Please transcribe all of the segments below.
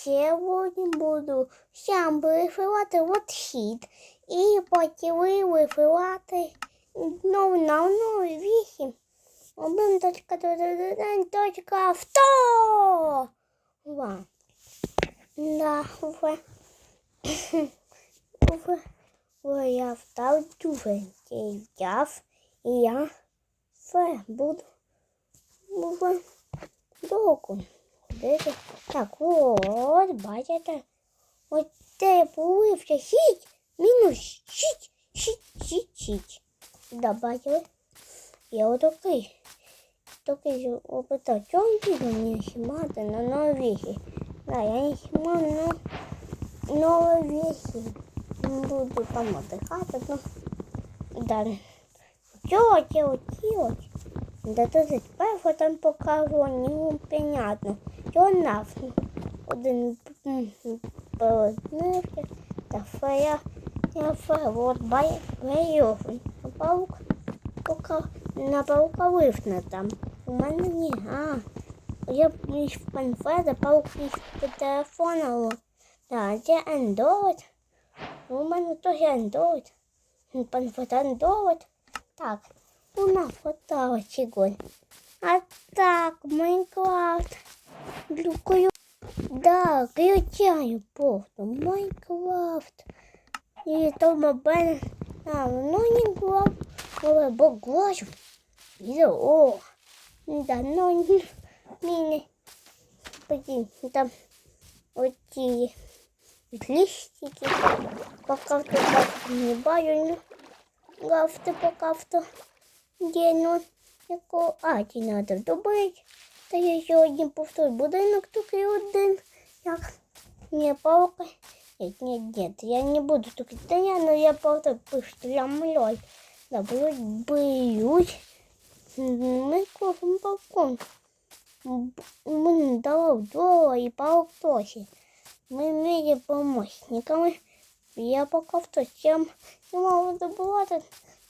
сьогодні буду сам вифивати от хід. І потім вифивати ну, на новий вісім. Один точка один точка авто. Ва. Да, в. В. В. Я встав дуже. Я в. І я в. Буду. В. Довго. Ходити. Так, от, бачите. От де я полився сіть. Мінус сіть. Сіть, сіть, сіть. Да, бачили? Я отакий. Такий опитав, чому ти мені знімати на нові? Да, я не знімаю на нові віхи. Буду там отдыхать, ну. Да. Чого ті оті от? Да тут перше там покажу, не понятно. Чого нафну? Один полотнився, та фея, я фея, от бай, вейофен. Паук, пока, на паука вифне там. У мене ні, а. Я між панфеда, паук між по телефону. Да, це Android. У мене теж Android. Панфет Android. Так, у нас хватало чого. А так, Майнкрафт. Люкаю. Да, кричаю просто. Майнкрафт. І то мобильне. А, ну не глав. Але богожу. О. Да, ну не. Блин, там оті листики. Пока что так не баю. Гафти пока что. Де, ну, яко... А, ті надо добити. Та я ще один повторю. Будинок тільки один. Як не палка. Нет, нет, нет, я не буду только стоять, но я просто пыштрямлёй. Да, боюсь, боюсь. Мы кофем балкон. Мы дала вдова и паук тоже. Мы вместе помощниками. Я пока в то чем не могу добывать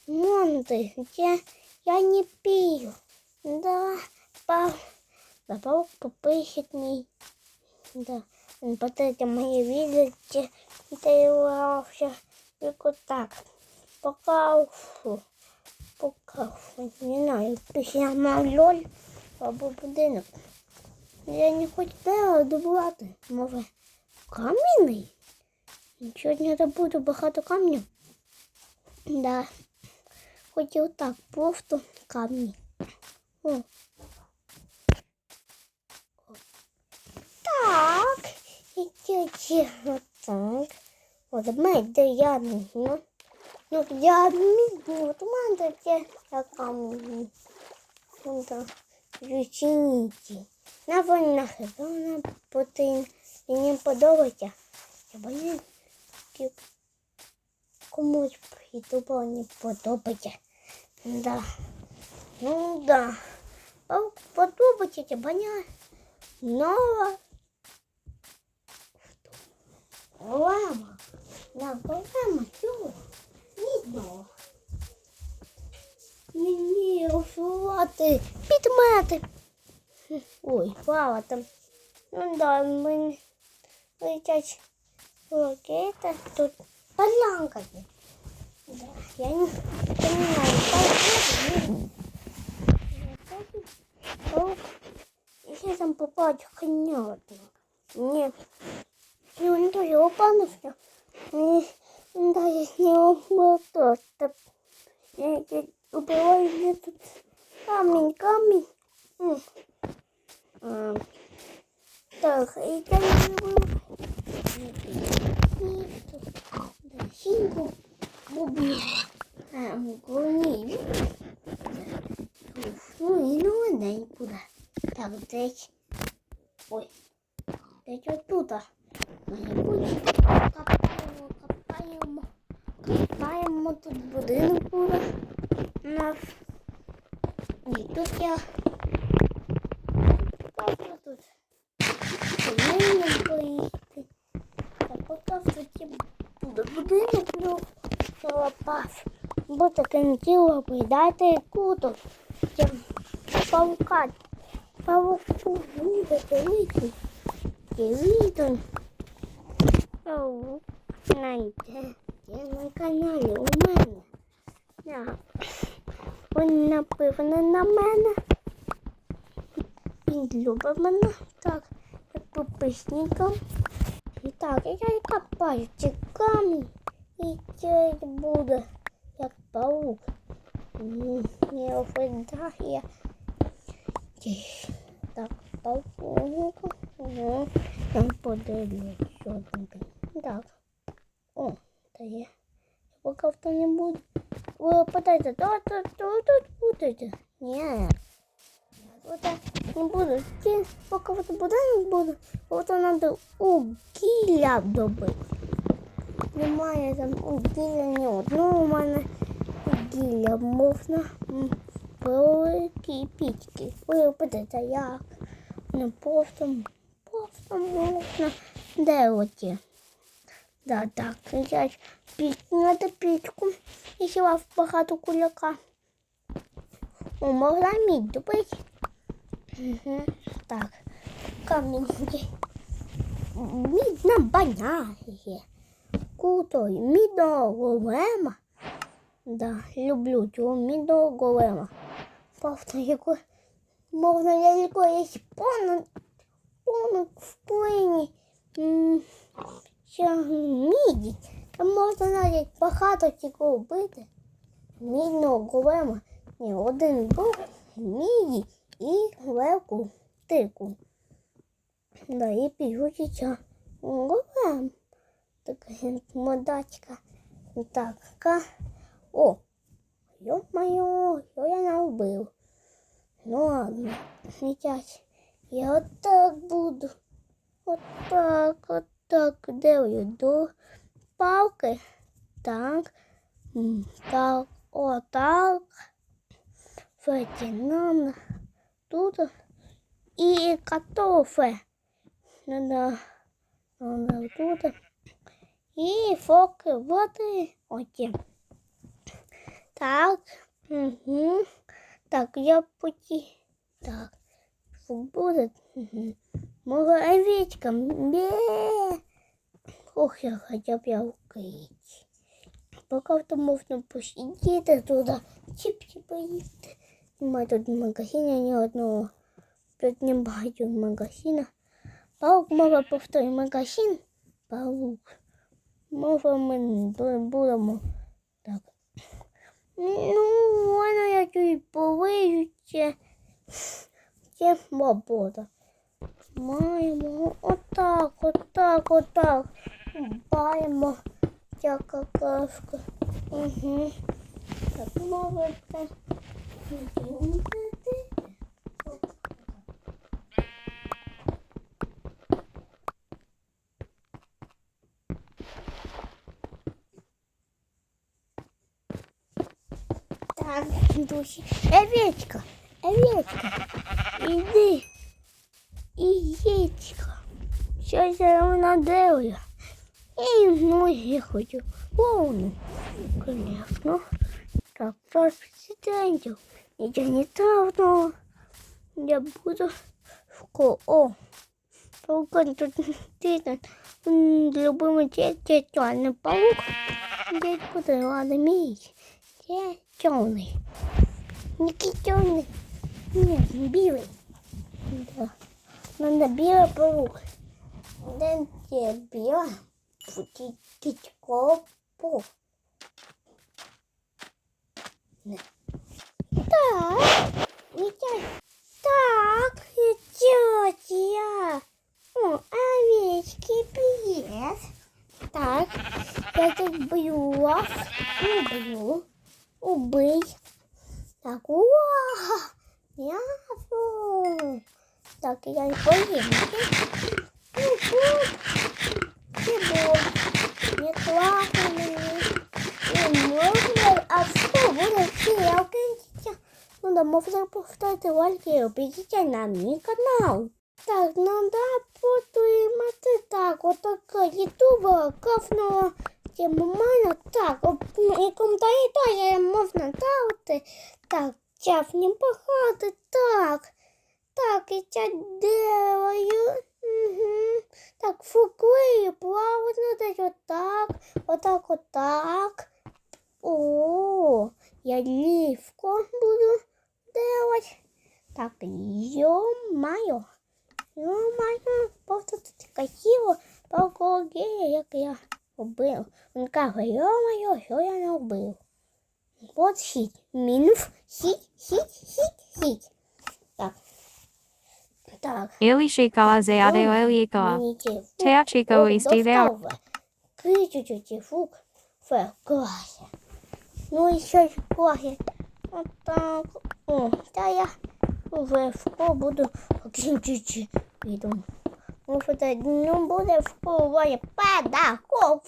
монты, где я не пью. Да, паук, Добавок попыхит мій. Да. Посмотрите мои видео, вообще только так. Пока кайфу. По. Не знаю, після мав або будинок. Я не хотіла добувати. Може, кам'яний? Сьогодні добуду багато камнів. Да. Хотів так, просто камні. О. так. і вот так. Вот мать я нужно. Ну, я вот манда я камни. Вон там учените. На вон нахер, вона потім мені подобається. Я боюсь, комусь придумав не подобається. Да. Ну да. Подобається, я боюсь. Но підмети. Ой, пала там. Ну да, ми летять ракета. Тут полянка є. Да, я не понимаю, как Если там попасть понятно. Нет. И он тоже упался. И он даже с него мотор. Я убиваю мне тут камень, камень. А, так, и там Синку буби. Гуни. Ну и ну она никуда. Так, десь. Ой. Бо таким тіло придати куток. Павука. Павуку буде великий. відео. Паук знайде є на каналі у мене. Так. Він напевно на мене. Він любить мене. Так, як підписником. І так, я копаю ці камні. І це буде як паук. М, Не офігає. Так, пауку. Ну, там подивлюсь сьогодні. Так. О, та є. Поки авто не буде. Ви питаєте, то тут, тут, тут будете? Ні. Вот не буду. Ті, Поки вот буде, не буду. Вот надо угілля добити. Немає там угілля ні одного у мене угілля можна великі пічки. Ви питаєте, як? Ну просто, просто можна делати. Да, так, я піч, надо пічку. І хіба в багато куляка. О, могла мідь добити. Угу. Так, камінь. Мідь нам баняє. Крутой, мідного голема. Да, люблю цього мідного голема. Правда, яку можна я якоїсь понад, понад в плині. М, Ще міді. Там можна навіть багато цього вбити. Мідного голема. Ні, один був міді і велику тику. Да, і пігучиться голем. Така модачка. Така. О, ё-моё, що я наробив? Ну ладно, смітять. Я отак буду. Отак, отак. Де я до палки? Так. М, Так, отак. Витягнемо тут. І картофе. Надо, надо тут. І фоки води. Оті. Так. Угу. Так, я пути. Так. Буде. Угу. Може, овечка. Бе. Ох, я хотя б я укрыть. Поки то можна посидіти туди. Чіпки поїсти. Немає тут магазина ні одного. Тут не багато магазина. Паук може повторити магазин. Паук. Може ми не будемо. Ну, воно я чуть повижуся. Це свобода. Маємо отак, отак, отак. Баємо ця какашка. Угу. Так, мовити. Так, душі. Овечка, овечка, іди. Яєчко. Щось я вона делаю. І ну я хочу. Повну. Конечно. Так, про президентів. Нічого не травного. Я буду в ко. О. Паука тут титан. Любимый тетяный паук. Здесь буду ладно мій. Це темный. Не темный. Нет, белый. Да. Надо белый паук. Тебе белый. Птичко. Так. Витя. Так, тетя. О, овечки, привет. Так, я тут бью вас. Убить. Так, уа. Мясо. Так, я не поем. Чего? Не классно мне. Не можно. А будет? Я укрепите. Ну да, можно повторить лайки. Убедите на мой канал. Так, надо потримати так, отака ютуба кафнула мене так, і коментарі теж можна ставити. Так, час не багато, так. Так, і це делаю. Угу. так фукую, правильно десь отак, отак, отак. О, я лівко буду делать. Так, ё-моё. Ё-моё, просто тут красиво, покруги, як я робив. Він каже, ё-моё, що я не робив. Вот хід. Мінус, хід, хід, хід, хід. Так. Так. Ilishika zeade ilika. Teachiko istiveo. Кричучи фук. Фе, класе. Ну і ще ж класе. Отак. О, та я вже в школу буду кінчити піду. Ну, що це, ну, буде в школі педагог.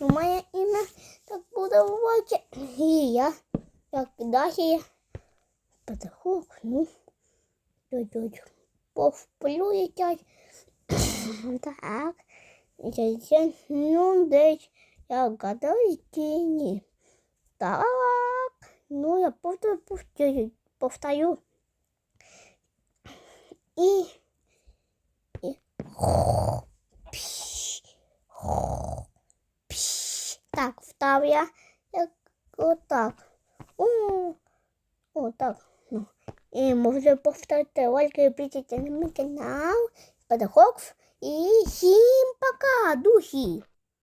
Ну, моє ім'я так буде вводити. І я, як далі, педагог, ну, дядь, повплю якась. Так. Я, я, ну, десь я гадаю, тіні. Так. Ну, я повторю, повторю, повторю. Так, встав я як отак. О, о, так. Ну. І можна повторити ролики, підійти на мій канал, педагогів. І всім пока, духи!